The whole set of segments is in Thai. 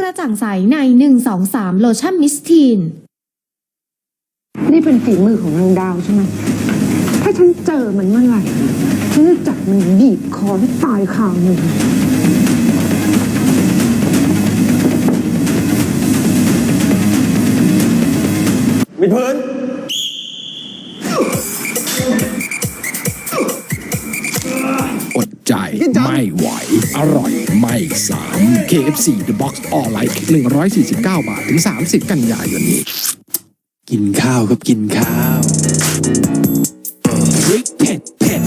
กระจ่างใสใน 123 โลชั่นมิสทีน นี่เป็นฝีมือของนางดาวใช่ไหม ถ้าฉันเจอมันเมื่อไหร่ ฉันจะจับมันบีบคอให้ตายคามือมิดพื้น ดใจไม่ไหว อร่อย ไม่สาม KFC The Box All Like 149 บาท ถึง 30 กันยายนนี้ กินข้าวครับกินข้าวพริกเผ็ดเผ็ด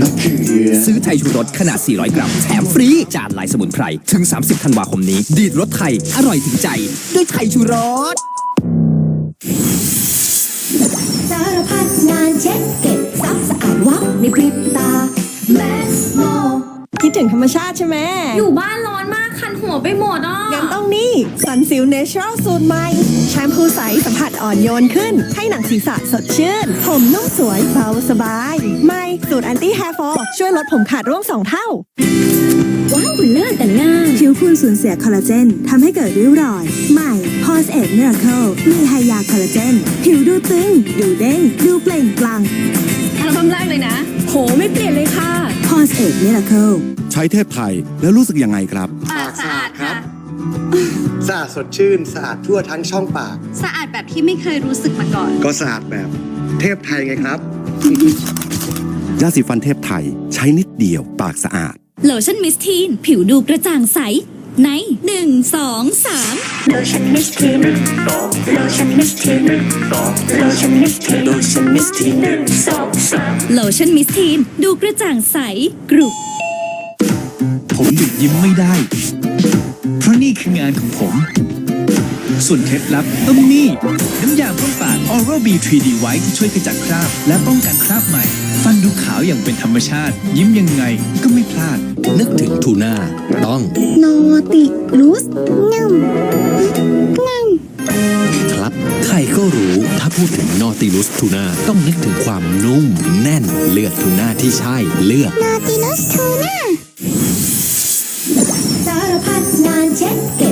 มะเขือซื้อไทยชูรสขนาด 400 กรัม แถมฟรี จานลายสมุนไพร ถึง 30 ธันวาคมนี้ ดีดรสไทย อร่อยถึงใจ ด้วยไทยชูรสสารพัดงานเช็ดเก็บซักสะอาดวับในพริบตาแมสโม คิดถึงธรรมชาติใช่ไหมอยู่บ้านร้อนมากคันหัวไปหมดอะงั้นต้องนี่สันซิลเนเชอรัลสูตรใหม่แชมพูใสสัมผัสอ่อนโยนขึ้น ให้หนังศีรษะสดชื่น ผมนุ่มสวยเบาสบาย ใหม่สูตรแอนตี้แฮร์ฟอลช่วยลดผมขาดร่วงสองเท่า ว้าวเลิศแต่ง่ายผิวคุณสูญเสียคอลลาเจนทำให้เกิดริ้วรอย ใหม่ p o s e 8 Miracle มีไฮยาคอลลาเจนผิวดูตึง ดูเด้ง ดูเปล่งปลั่งอัลบั้มแรกเลยนะ โห ไม่เปลี่ยนเลยค่ะ p o s e 8 Miracle ใช้เทพไทยแล้วรู้สึกยังไงครับ ปากสะอาดค่ะ สะอาดสดชื่นสะอาดทั่วทั้งช่องปาก สะอาดแบบที่ไม่เคยรู้สึกมาก่อน ก็สะอาดแบบ เทพไทยไงครับ ยาสีฟันเทพไทย ใช้นิดเดียวปากสะอาด โลชั่นมิสทีน ผิวดูกระจ่างใส ในหนึ่งสองสามโลชั่นมิสทีนโลชั่นมิสทีนโลชั่นมิสทีนโลชั่นมิสทีนหนึ่งสองสามโลชั่นมิสทีนดูกระจ่างใสกรุบผมหยุดยิ้มไม่ได้ เพราะนี่คืองานของผม ส่วนเคล็ดลับต้องนี่น้ำยาพ่นปาก Oral B 3D White ที่ช่วยขจัดคราบ และป้องกันคราบใหม่ ฟันดูขาวอย่างเป็นธรรมชาติ ยิ้มยังไงก็ไม่พลาด นึกถึงทูน่าต้องโนติลูสนึ่มครับใครก็รู้ถ้าพูดถึงนอติลุสทูน่าต้องนึกถึงความนุ่ม แน่นเลือกทูน่าที่ใช่เลือกโนติลูสทูน่าสารพัดงานเช็ดเก็บ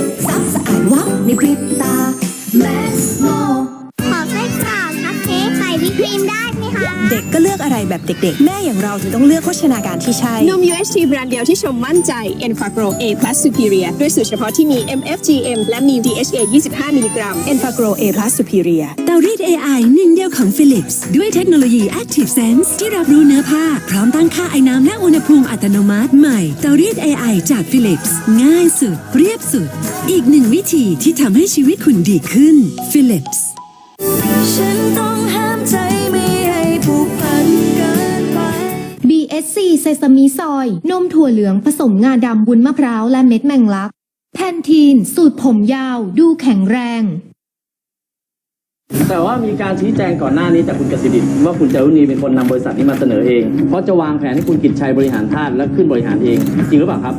ในพริบตา แบบเด็กๆ แม่อย่างเราถึงต้องเลือกโภชนาการที่ใช่ นม UHT แบรนด์เดียวที่ชมมั่นใจ e n f a g r o A Plus Superior ด้วยสูตรเฉพาะที่มี MFGM และมี DHA 25 มิลลิกรัม e n f a g r o A Plus Superior เตารีด AI หนึ่งเดียวของ Philips ด้วยเทคโนโลยี Active Sense ที่รับรู้เนื้อผ้า พร้อมตั้งค่าไอ้น้ำและอุณหภูมิอัตโนมัติใหม่เตารีด AI จาก Philips ง่ายสุด เรียบสุด อีกหนึ่งวิธีที่ทำให้ชีวิตคุณดีขึ้น Philips ฉันต้องห้ามใจ เซซามิซอย นมถั่วเหลืองผสมงาดำบุญมะพร้าวและเม็ดแมงลัก แพนทีน สูตรผมยาวดูแข็งแรง แต่ว่ามีการชี้แจงก่อนหน้านี้จากคุณกสิดิตว่าคุณจารุณีเป็นคนนำบริษัทนี้มาเสนอเอง เพราะจะวางแผนให้คุณกิจชัยบริหารธาตุและขึ้นบริหารเอง จริงหรือเปล่าครับ